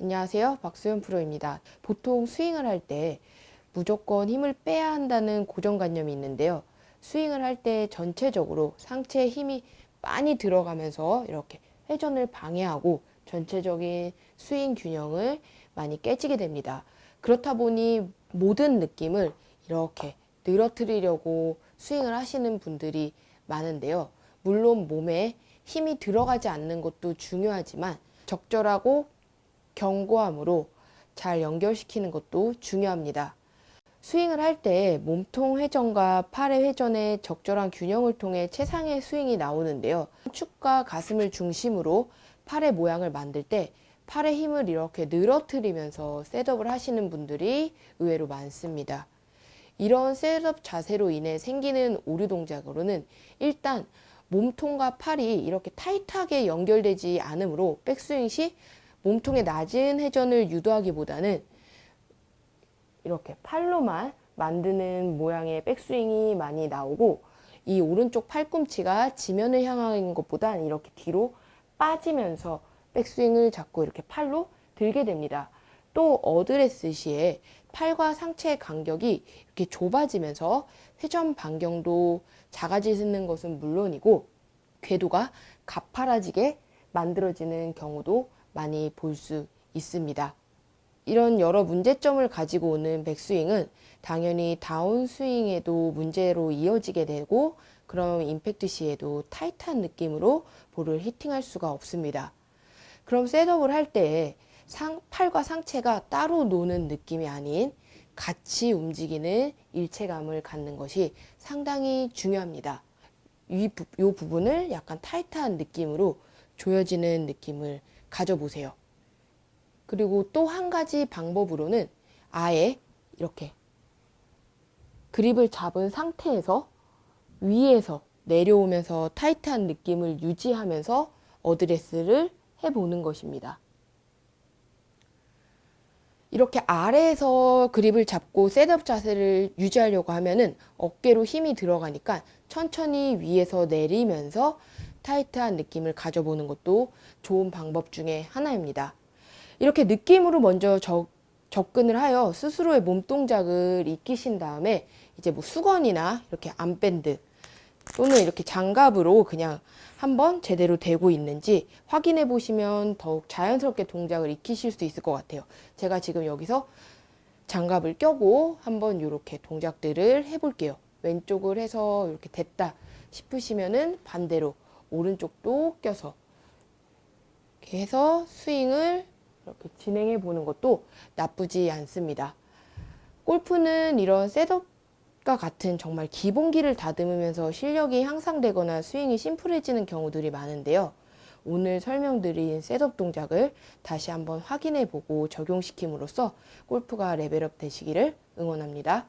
안녕하세요. 박수현 프로입니다. 보통 스윙을 할 때 무조건 힘을 빼야 한다는 고정관념이 있는데요. 스윙을 할 때 전체적으로 상체에 힘이 많이 들어가면서 이렇게 회전을 방해하고 전체적인 스윙 균형을 많이 깨지게 됩니다. 그렇다 보니 모든 느낌을 이렇게 늘어뜨리려고 스윙을 하시는 분들이 많은데요. 물론 몸에 힘이 들어가지 않는 것도 중요하지만 적절하고 견고함으로 잘 연결시키는 것도 중요합니다. 스윙을 할 때 몸통 회전과 팔의 회전의 적절한 균형을 통해 최상의 스윙이 나오는데요. 축과 가슴을 중심으로 팔의 모양을 만들 때 팔의 힘을 이렇게 늘어뜨리면서 셋업을 하시는 분들이 의외로 많습니다. 이런 셋업 자세로 인해 생기는 오류 동작으로는 일단 몸통과 팔이 이렇게 타이트하게 연결되지 않으므로 백스윙 시 몸통의 낮은 회전을 유도하기보다는 이렇게 팔로만 만드는 모양의 백스윙이 많이 나오고 이 오른쪽 팔꿈치가 지면을 향하는 것보단 이렇게 뒤로 빠지면서 백스윙을 잡고 이렇게 팔로 들게 됩니다. 또 어드레스 시에 팔과 상체의 간격이 이렇게 좁아지면서 회전 반경도 작아지는 것은 물론이고 궤도가 가파라지게 만들어지는 경우도 많이 볼 수 있습니다. 이런 여러 문제점을 가지고 오는 백스윙은 당연히 다운스윙에도 문제로 이어지게 되고 그럼 임팩트 시에도 타이트한 느낌으로 볼을 히팅할 수가 없습니다. 그럼 셋업을 할 때 팔과 상체가 따로 노는 느낌이 아닌 같이 움직이는 일체감을 갖는 것이 상당히 중요합니다. 이, 부, 이 부분을 약간 타이트한 느낌으로 조여지는 느낌을 가져보세요. 그리고 또 한 가지 방법으로는 아예 이렇게 그립을 잡은 상태에서 위에서 내려오면서 타이트한 느낌을 유지하면서 어드레스를 해보는 것입니다. 이렇게 아래에서 그립을 잡고 셋업 자세를 유지하려고 하면은 어깨로 힘이 들어가니까 천천히 위에서 내리면서 타이트한 느낌을 가져보는 것도 좋은 방법 중에 하나입니다. 이렇게 느낌으로 먼저 적, 접근을 하여 스스로의 몸 동작을 익히신 다음에 이제 뭐 수건이나 이렇게 암밴드 또는 이렇게 장갑으로 그냥 한번 제대로 되고 있는지 확인해 보시면 더욱 자연스럽게 동작을 익히실 수 있을 것 같아요. 제가 지금 여기서 장갑을 껴고 한번 이렇게 동작들을 해볼게요. 왼쪽을 해서 이렇게 됐다 싶으시면은 반대로 오른쪽도 껴서 이렇게 해서 스윙을 이렇게 진행해 보는 것도 나쁘지 않습니다. 골프는 이런 셋업과 같은 정말 기본기를 다듬으면서 실력이 향상되거나 스윙이 심플해지는 경우들이 많은데요. 오늘 설명드린 셋업 동작을 다시 한번 확인해 보고 적용시킴으로써 골프가 레벨업 되시기를 응원합니다.